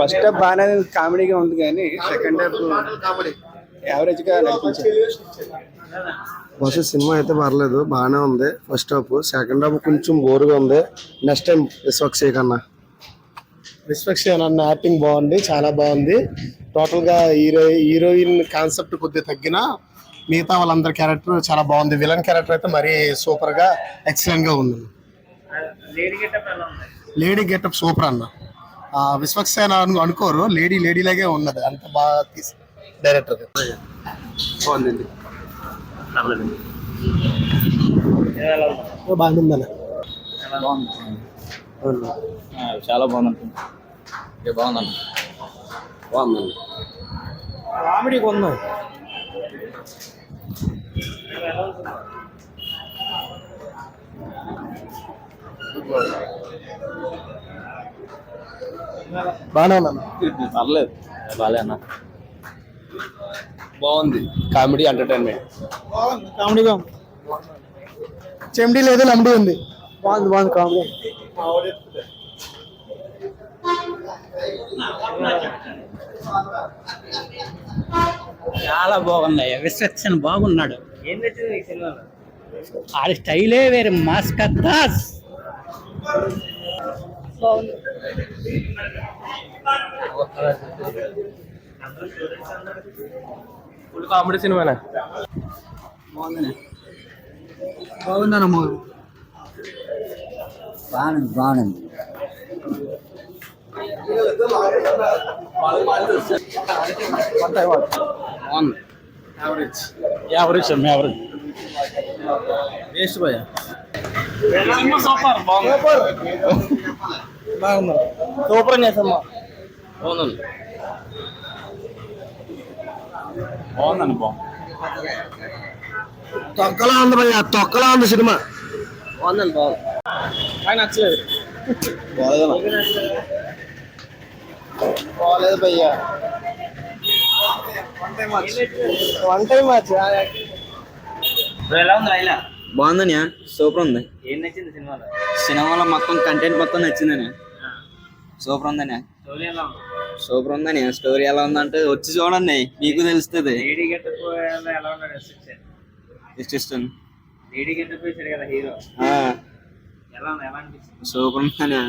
First half బాగానే కామెడీగా ఉంది కానీ సెకండ్ హాఫ్ యావరేజ్గా నడిపించారు బస్ సినిమా అయితే పర్లేదు బాగానే ఉంది. ఫస్ట్ హాఫ్ సెకండ్ హాఫ్ కొంచెం బోరుగా ఉంది. నెక్స్ట్ టైం విశ్వక్సే కన్నా విశ్వక్సేన్ అన్న యాక్టింగ్ బాగుంది చాలా బాగుంది. టోటల్గా హీరో హీరోయిన్ కాన్సెప్ట్ కొద్దిగా తగ్గినా మిగతా వాళ్ళందరి క్యారెక్టర్ చాలా బాగుంది. విలన్ క్యారెక్టర్ అయితే మరీ సూపర్గా ఎక్సలెంట్గా ఉంది? లేడీ గెటప్ సూపర్ అన్న. విశ్వక్సేన అను అనుకోరు. లేడీ లేడీ లాగే ఉన్నది. అంత బాగా తీసి డైరెక్టర్. బాగుందండి. బాగుందన్న. చాలా బాగుంది బాగుందండి బాగుందండి. కామెడీ కొందాం. బాగానే పర్లేదు. బాలే అన్న. బాగుంది. Comedy entertainment. కామెడీగా ఉంది. చెమ్డీ లేదు లంబడి ఉంది. బాగుంది బాగుంది కామెడీ. చాలా బాగున్నాయి. విశ్వక్సన్ బాగున్నాడు. ఏం నచ్చింది ఈ సినిమాలో? ఆడి స్టైలే వేరే మాస్ కత్తాస్ ఫుల్ కామెడీ సినిమానే బాగుందన్న మూవీ బాగుంది బాగుంది బాగుంది యావరేజ్ యావరేజ్ అమ్మ యావరేజ్ వేస్ట్ భయ సూపర్ బాగుంది బాగుంది సూపర్ చేసమ్మా బాగుందండి బాగుందండి బాగుంది తొక్కలా ఉంది భయ్య తొక్కలా ఉంది సినిమా బాగుందండి బాగుంది ఆయన నచ్చలేదు బాగాలేదు భయ్య వన్ టైం మ్యాచ్ బ్రో, ఎలా ఉంది రైలా బాగుందనే సూపర్ ఉంది. ఏం నచ్చింది సినిమాలో? సినిమాలో మొత్తం కంటెంట్ మొత్తం నచ్చిందనే సూపర్ ఉందనే స్టోరీ ఎలా ఉంది? సూపర్ ఉందనే స్టోరీ ఎలా ఉందంటే వచ్చి చూడండి మీకు తెలుస్తుంది. లేడీ గెటప్ ఎలా ఉన్నాడు ఇష్టం లేడీ గెటప్ వేసాడు కదా హీరో. ఎలా ఉంది? ఎలా అనిపిస్తుంది? సూపర్ ఉందనే